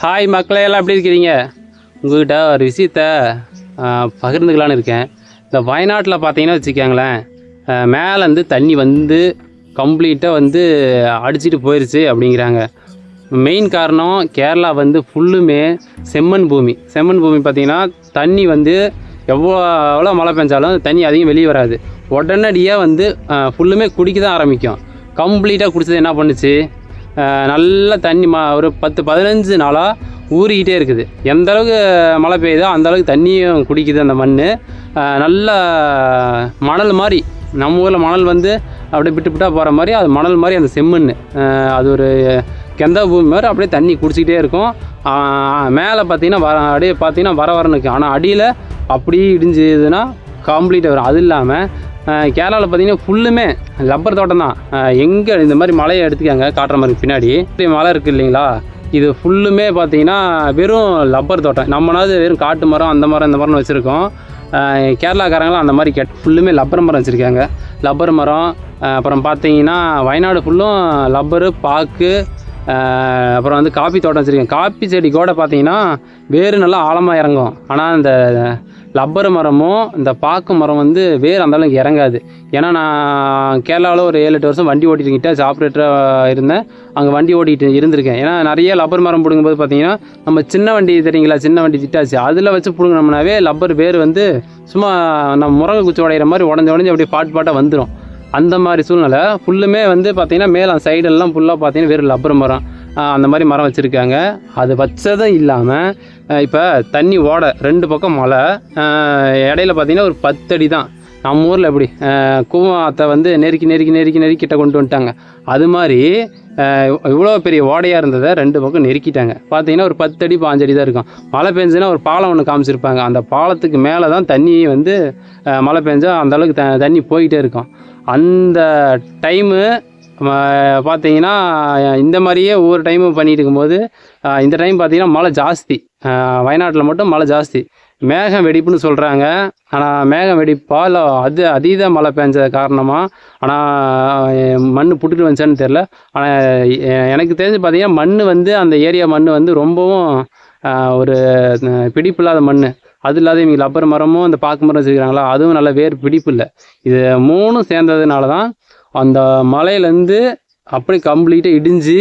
Hi மக்களே எல்லாம் எப்படி இருக்கிறீங்க? உங்கள்கிட்ட ஒரு விஷயத்த பகிர்ந்துக்கலான்னு இருக்கேன். இந்த வயநாட்டில் பார்த்தீங்கன்னா வச்சுக்கோங்களேன் மேலேருந்து தண்ணி வந்து கம்ப்ளீட்டாக வந்து அடிச்சிட்டு போயிடுச்சு அப்படிங்கிறாங்க. மெயின் காரணம் கேரளா வந்து ஃபுல்லுமே செம்மண் பூமி. செம்மண் பூமி பார்த்திங்கன்னா தண்ணி வந்து எவ்வளோ எவ்வளோ மழை பெஞ்சாலும் தண்ணி அதிகம் வெளியே வராது. உடனடியாக வந்து ஃபுல்லுமே குடிக்க தான் ஆரம்பிக்கும். கம்ப்ளீட்டாக குடிச்சது என்ன பண்ணுச்சு? நல்ல தண்ணி மா ஒரு பத்து பதினஞ்சு நாளாக ஊறிக்கிட்டே இருக்குது. எந்த அளவுக்கு மழை பெய்யுதோ அந்த அளவுக்கு தண்ணியும் குடிக்குது அந்த மண் நல்ல மணல் மாதிரி நம்ம ஊரில் மணல் வந்து அப்படியே விட்டு விட்டா போகிற மாதிரி அது மணல் மாதிரி அந்த செம்மண் அது ஒரு கெந்த பூமி மாதிரி அப்படியே தண்ணி குடிச்சிக்கிட்டே இருக்கும். மேலே பார்த்தீங்கன்னா வர அப்படியே பார்த்தீங்கன்னா வர வரன்னு ஆனால் அடியில் அப்படியே இடிஞ்சுதுன்னா கம்ப்ளீட்டாக வரும். அது இல்லாமல் கேரளாவில் பார்த்தீங்கன்னா ஃபுல்லுமே ரப்பர் தோட்டம் தான் எங்கே இந்த மாதிரி மலையை எடுத்துக்காங்க காட்டுற மாதிரி பின்னாடி. இப்படி மலை இருக்குது இல்லைங்களா? இது ஃபுல்லுமே பார்த்தீங்கன்னா வெறும் ரப்பர் தோட்டம். நம்மளாவது வெறும் காட்டு மரம் அந்த மரம் இந்த மரம்னு வச்சுருக்கோம். கேரளாக்காரங்களாம் அந்த மாதிரி கெட் ஃபுல்லுமே லப்பர் மரம் வச்சுருக்காங்க. லப்பர் மரம் அப்புறம் பார்த்தீங்கன்னா வயநாடு ஃபுல்லும் லப்பரு பாக்கு அப்புறம் வந்து காப்பி தோட்டம் வச்சுருக்கேன். காப்பி செடி கூட பார்த்தீங்கன்னா வேறு நல்லா ஆழமாக இறங்கும். ஆனால் இந்த லப்பர் மரமும் இந்த பாக்கு மரம் வந்து வேறு அந்த அளவுக்கு இறங்காது. ஏன்னா நான் கேரளாவில் ஒரு ஏழு எட்டு வருஷம் வண்டி ஓட்டிட்டுக்கிட்ட ஆப்ரேட்டராக இருந்தேன். அங்கே வண்டி ஓட்டிகிட்டு இருந்திருக்கேன். ஏன்னா நிறைய லப்பர் மரம் பிடுங்கும்போது பார்த்தீங்கன்னா நம்ம சின்ன வண்டி தெரியுங்களா? சின்ன வண்டி திட்டாச்சு. அதில் வச்சு பிடுங்கினோம்னாவே லப்பர் வேர் வந்து சும்மா நம்ம முருங்கை குச்சி உடையிற மாதிரி உடஞ்சி உடஞ்சி அப்படியே பாட்டு பாட்டாக வந்துடும் அந்த மாதிரி சூழ்நிலை. ஃபுல்லுமே வந்து பார்த்தீங்கன்னா மேலே சைடெல்லாம் ஃபுல்லாக பார்த்தீங்கன்னா வெறும் லப்பர் மரம். அந்த மாதிரி மரம் வச்சுருக்காங்க. அது வச்சதும் இல்லாமல் இப்போ தண்ணி ஓட ரெண்டு பக்கம் மழை. இடையில பார்த்தீங்கன்னா ஒரு பத்தடி தான். நம்ம ஊரில் எப்படி ஆஹ் வந்து நெருக்கி நெருக்கி நெருக்கி நெருக்கி கிட்ட கொண்டு வந்துட்டாங்க. அது மாதிரி இவ்வளோ பெரிய ஓடையாக இருந்ததை ரெண்டு பக்கம் நெருக்கிட்டாங்க. பார்த்தீங்கன்னா ஒரு பத்தடி பாஞ்சடி தான் இருக்கும். மழை பெஞ்சுன்னா ஒரு பாலம் ஒன்று காமிச்சிருப்பாங்க. அந்த பாலத்துக்கு மேலே தான் தண்ணி வந்து மழை பெஞ்சால் அந்தளவுக்கு த தண்ணி போயிட்டே இருக்கும். அந்த டைமு பார்த்தீங்கன்னா இந்த மாதிரியே ஒவ்வொரு டைமும் பண்ணிட்டு இருக்கும்போது இந்த டைம் பார்த்தீங்கன்னா மழை ஜாஸ்தி. வயநாட்டில் மட்டும் மழை ஜாஸ்தி. மேகம் வெடிப்புன்னு சொல்கிறாங்க ஆனால் மேகம் வெடிப்பா இல்லை அது அதீத மழை பெஞ்ச காரணமாக ஆனால் மண் புட்டுட்டு வந்துச்சான்னு தெரில ஆனால் எனக்கு தெரிஞ்சு பார்த்தீங்கன்னா மண் வந்து அந்த ஏரியா மண் வந்து ரொம்பவும் ஒரு பிடிப்பு இல்லாத மண் அது இல்லாத இவங்க லப்பர் மரமும் அந்த பாக்கு மரம் வச்சுருக்காங்களா அதுவும் நல்ல வேர் பிடிப்பு இல்லை. இது மூணும் சேர்ந்ததுனால தான் அந்த மலையிலேருந்து அப்படியே கம்ப்ளீட்டாக இடிஞ்சு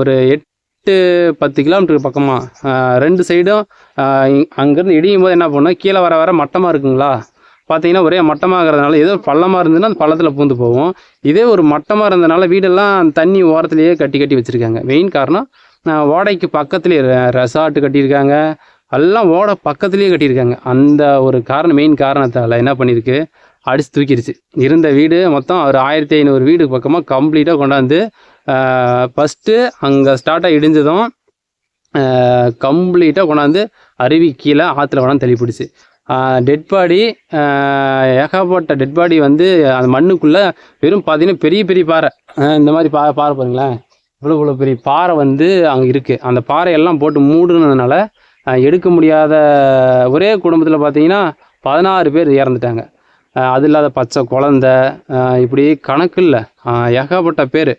ஒரு எட்டு பத்து கிலோமீட்டருக்கு பக்கமாக ரெண்டு சைடும் அங்கேருந்து இடியும் போது என்ன பண்ணோம்? கீழே வர வர மட்டமாக இருக்குங்களா? பார்த்தீங்கன்னா ஒரே மட்டமாகிறதுனால ஏதோ பள்ளமாக இருந்ததுன்னா அந்த பள்ளத்தில் பூந்து போவோம் இதே ஒரு மட்டமாக இருந்ததுனால வீடெல்லாம் தண்ணி ஓரத்துலேயே கட்டி கட்டி வச்சுருக்காங்க. மெயின் காரணம் ஓடைக்கு பக்கத்துலேயே ரெசார்ட் கட்டியிருக்காங்க. எல்லாம் ஓடை பக்கத்துலேயே கட்டியிருக்காங்க. அந்த ஒரு காரணம் மெயின் காரணத்தால் என்ன பண்ணியிருக்கு? அடித்து தூக்கிடுச்சு இருந்த வீடு மொத்தம் ஒரு ஆயிரத்தி ஐநூறு வீடு பக்கமாக கம்ப்ளீட்டாக கொண்டாந்து ஃபஸ்ட்டு அங்கே ஸ்டார்ட்டாக இடிஞ்சதும் கம்ப்ளீட்டாக கொண்டாந்து அருவி கீழே ஆற்றுல கொண்டாந்து தள்ளிப்பிடிச்சு டெட் பாடி ஏகப்பட்ட டெட் பாடி வந்து அந்த மண்ணுக்குள்ளே வெறும் பார்த்தீங்கன்னா பெரிய பெரிய பாறை. இந்த மாதிரி பா பாறை பாருங்களேன். இவ்வளோ இவ்வளோ பெரிய பாறை வந்து அங்கே இருக்குது அந்த பாறையெல்லாம் போட்டு மூடுனதுனால எடுக்க முடியாத ஒரே குடும்பத்தில் பார்த்தீங்கன்னா பதினாறு பேர் இறந்துட்டாங்க. அது இல்லாத பச்சை குழந்த இப்படி கணக்கு இல்லை. ஏகப்பட்ட பேர்.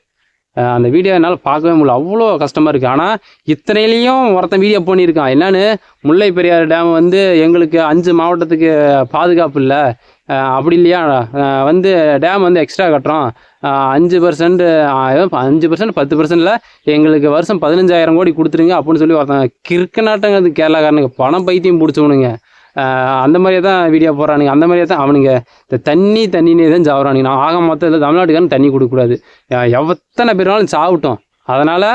அந்த வீடியோ என்னால் பார்க்கவே முடியல. அவ்வளோ கஷ்டமாக இருக்குது ஆனால் இத்தனையிலையும் ஒருத்தன் வீடியோ பண்ணியிருக்கான் என்னன்னு முல்லை பெரியாறு டேம் வந்து எங்களுக்கு அஞ்சு மாவட்டத்துக்கு பாதுகாப்பு இல்லை. அப்படி இல்லையா? வந்து டேம் வந்து எக்ஸ்ட்ரா கட்டுறோம். அஞ்சு பர்சன்ட் அஞ்சு பர்சன்ட் பத்து பர்சன்டில் எங்களுக்கு வருஷம் பதினஞ்சாயிரம் கோடி கொடுத்துருங்க அப்படின்னு சொல்லி ஒருத்தன் கிறுக்கு நாட்டங்க அது பணம் பைத்தியம் பிடிச்சவனுங்க. அந்த மாதிரியே தான் வீடியோ போடுறானுங்க. அந்த மாதிரியே தான் அவனுங்க இந்த தண்ணி தண்ணினே தான் சாவுறானுங்க. நான் ஆக மொத்தத்தில் தமிழ்நாட்டுக்காரன் தண்ணி கொடுக்கக்கூடாது எத்தனை பேர்னாலும் சாவிட்டோம். அதனால்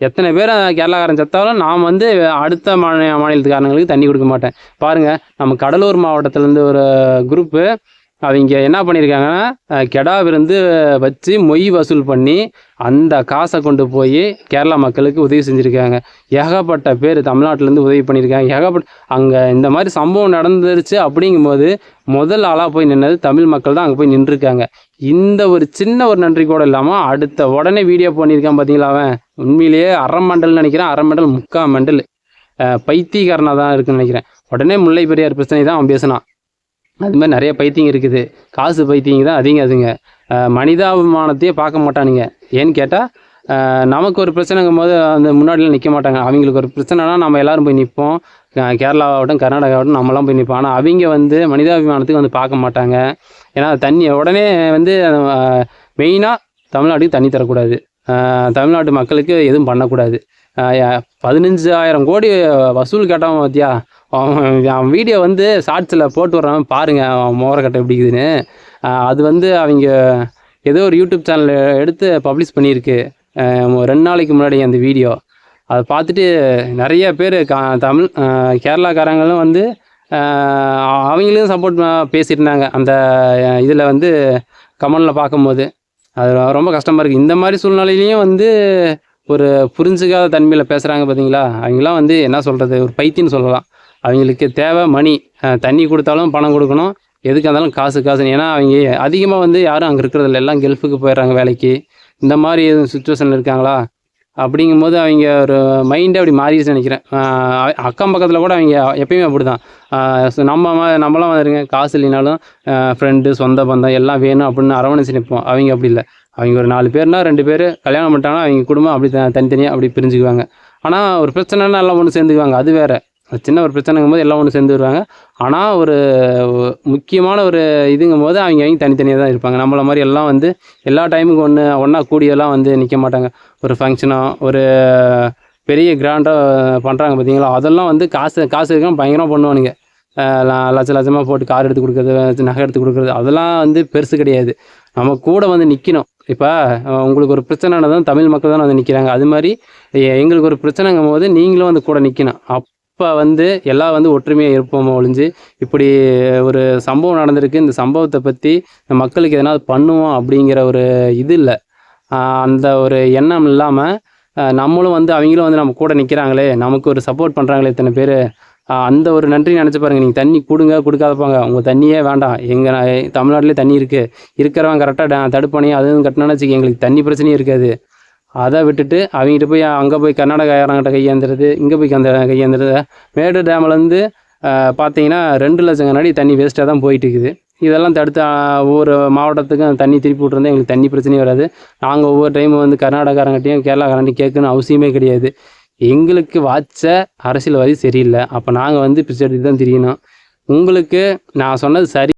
எத்தனை பேர் கேரளாக்காரன் செத்தாலும் நான் வந்து அடுத்த மாநில மாநிலத்துக்காரங்களுக்கு தண்ணி கொடுக்க மாட்டேன். பாருங்கள் நம்ம கடலூர் மாவட்டத்திலேருந்து ஒரு குரூப்பு அவங்க என்ன பண்ணியிருக்காங்கன்னா கெடா விருந்து வச்சு மொய் வசூல் பண்ணி அந்த காசை கொண்டு போய் கேரளா மக்களுக்கு உதவி செஞ்சுருக்காங்க. ஏகப்பட்ட பேர் தமிழ்நாட்டிலேருந்து உதவி பண்ணியிருக்காங்க ஏகப்பட்ட அங்கே இந்த மாதிரி சம்பவம் நடந்துருச்சு அப்படிங்கும்போது முதல் ஆளாக போய் நின்னது தமிழ் மக்கள் தான் அங்கே போய் நின்றுருக்காங்க. இந்த ஒரு சின்ன ஒரு நன்றி கூட இல்லாமல் அடுத்த உடனே வீடியோ பண்ணியிருக்கான் பார்த்தீங்களா அவன்? உண்மையிலேயே அரை மண்டல் நினைக்கிறேன். அரை மண்டல் முக்கால் மண்டல். பைத்தியக்காரனாக தான் இருக்குன்னு நினைக்கிறேன். உடனே முல்லை பெரியார் பிரச்சனை தான் அவன் பேசினான். அது மாதிரி நிறைய பைத்தியம் இருக்குது. காசு பைத்தியம் தான் அதிகம் அதுங்க மனிதாபிமானத்தையே பார்க்க மாட்டானுங்க. ஏன்னு கேட்டால் நமக்கு ஒரு பிரச்சனைங்கும் போது அந்த முன்னாடிலாம் நிற்க மாட்டாங்க. அவங்களுக்கு ஒரு பிரச்சனைனா நம்ம எல்லாரும் போய் நிற்போம் கேரளாவாகட்டும் கர்நாடகாவாகட்டும் நம்மலாம் போய் நிற்போம் ஆனால் அவங்க வந்து மனிதாபிமானத்துக்கு வந்து பார்க்க மாட்டாங்க. ஏன்னா தண்ணி உடனே வந்து மெயினாக தமிழ்நாட்டுக்கு தண்ணி தரக்கூடாது. தமிழ்நாட்டு மக்களுக்கு எதுவும் பண்ணக்கூடாது. பதினஞ்சாயிரம் கோடி வசூல் கேட்டவன் பார்த்தியா அவன் அவன் வீடியோ வந்து ஷார்ட்ஸில் போட்டு விட்றான். பாருங்கள் அவன் மோரக்கட்டை பிடிக்குதுன்னு அது வந்து அவங்க ஏதோ ஒரு யூடியூப் சேனல் எடுத்து பப்ளிஷ் பண்ணியிருக்கு. ரெண்டு நாளைக்கு முன்னாடி அந்த வீடியோ. அதை பார்த்துட்டு நிறைய பேர் கா தமிழ் கேரளாக்காரங்களும் வந்து அவங்களும் சப்போர்ட் பேசியிருந்தாங்க அந்த இதில் வந்து கமலில் பார்க்கும்போது. அது ரொம்ப கஷ்டமாக இருக்குது இந்த மாதிரி சூழ்நிலையிலையும் வந்து ஒரு புரிஞ்சுக்காத தன்மையில் பேசுகிறாங்க பார்த்தீங்களா அவங்களாம் வந்து என்ன சொல்கிறது ஒரு பைத்தியம்னு சொல்லலாம். அவங்களுக்கு தேவை மணி. தண்ணி கொடுத்தாலும் பணம் கொடுக்கணும். எதுக்காக இருந்தாலும் காசு காசு ஏன்னா அவங்க அதிகமாக வந்து யாரும் அங்கே இருக்கிறதில்ல. எல்லாம் கெல்ஃபுக்கு போயிடுறாங்க வேலைக்கு. இந்த மாதிரி எதுவும் சுச்சுவேஷனில் இருக்காங்களா? அப்படிங்கும்போது அவங்க ஒரு மைண்டே அப்படி மாறிடுச்சு நினைக்கிறேன். அக்கம் பக்கத்தில் கூட அவங்க எப்பயுமே அப்படி தான் நம்ம நம்மளாம் வந்துருங்க காசு இல்லைனாலும் ஃப்ரெண்டு சொந்த பந்தம் எல்லாம் வேணும் அப்படின்னு அரவணைச்சு நிற்போம் அவங்க அப்படி இல்லை. அவங்க ஒரு நாலு பேர்னா ரெண்டு பேர் கல்யாணம் பண்ணிட்டாங்கன்னா அவங்க குடும்பம் அப்படி தனித்தனியாக அப்படி பிரிஞ்சுக்குவாங்க. ஆனால் ஒரு பிரச்சனைனா எல்லாம் ஒன்று சேர்ந்துக்குவாங்க. அது வேறு. சின்ன ஒரு பிரச்சனைங்கும் போது எல்லாம் ஒன்று சேர்ந்து வருவாங்க. ஆனால் ஒரு முக்கியமான ஒரு இதுங்கும் போது அவங்க அவங்க தனித்தனியாக தான் இருப்பாங்க. நம்மளை மாதிரி எல்லாம் வந்து எல்லா டைமுக்கு ஒன்று ஒன்றா கூடியெல்லாம் வந்து நிற்க மாட்டாங்க. ஒரு ஃபங்க்ஷனோ ஒரு பெரிய கிராண்டாக பண்ணுறாங்க பார்த்தீங்களா அதெல்லாம் வந்து காசு காசு இருக்காம பயங்கரமாக பண்ணுவானுங்க. லட்ச லட்சமாக போட்டு கார் எடுத்து கொடுக்குறது நகை எடுத்து கொடுக்குறது அதெல்லாம் வந்து பெருசு கிடையாது. நம்ம கூட வந்து நிற்கணும் இப்போ உங்களுக்கு ஒரு பிரச்சனைனா தான் தமிழ் மக்கள் தான் வந்து நிற்கிறாங்க அது மாதிரி எங்களுக்கு ஒரு பிரச்சனைங்கும் போது நீங்களும் வந்து கூட நிற்கணும் அப் இப்போ வந்து எல்லாம் வந்து ஒற்றுமையாக இருப்போம் ஒழிஞ்சு இப்படி ஒரு சம்பவம் நடந்திருக்கு. இந்த சம்பவத்தை பற்றி இந்த மக்களுக்கு எதனா பண்ணுவோம் அப்படிங்கிற ஒரு இது இல்லை. அந்த ஒரு எண்ணம் இல்லாமல் நம்மளும் வந்து அவங்களும் வந்து நம்ம கூட நிற்கிறாங்களே நமக்கு ஒரு சப்போர்ட் பண்ணுறாங்களே இத்தனை பேர். அந்த ஒரு நன்றி நினச்சி பாருங்கள் நீங்கள் தண்ணி கொடுங்க கொடுக்காதப்பாங்க உங்கள் தண்ணியே வேண்டாம். எங்கள் தமிழ்நாட்டிலே தண்ணி இருக்குது இருக்கிறவன் கரெக்டாக தடுப்பணி அதுவும் கட்டினான்னு வச்சுக்க எங்களுக்கு தண்ணி பிரச்சனையும் இருக்காது. அதை விட்டுட்டு அவங்ககிட்ட போய் அங்கே போய் கர்நாடகாரங்கிட்ட கையேந்துறது இங்கே போய் அந்த கையேந்துறது மேடு டேம்லேருந்து பார்த்தீங்கன்னா ரெண்டு லட்சம் கண்ணாடி தண்ணி வேஸ்ட்டாக தான் போயிட்டு இருக்குது இதெல்லாம் தடுத்து ஒவ்வொரு மாவட்டத்துக்கும் தண்ணி திருப்பி விட்ருந்தா எங்களுக்கு தண்ணி பிரச்சனையும் வராது. நாங்கள் ஒவ்வொரு டைமும் வந்து கர்நாடகாரங்கிட்டையும் கேரளாக்காரன்ட்டையும் கேட்கணும்னு அவசியமே கிடையாது. எங்களுக்கு வாச்ச அரசியல்வாதி சரியில்லை. அப்போ நாங்கள் வந்து பிச்சை எடுத்து தான் தெரியணும். உங்களுக்கு நான் சொன்னது சரி.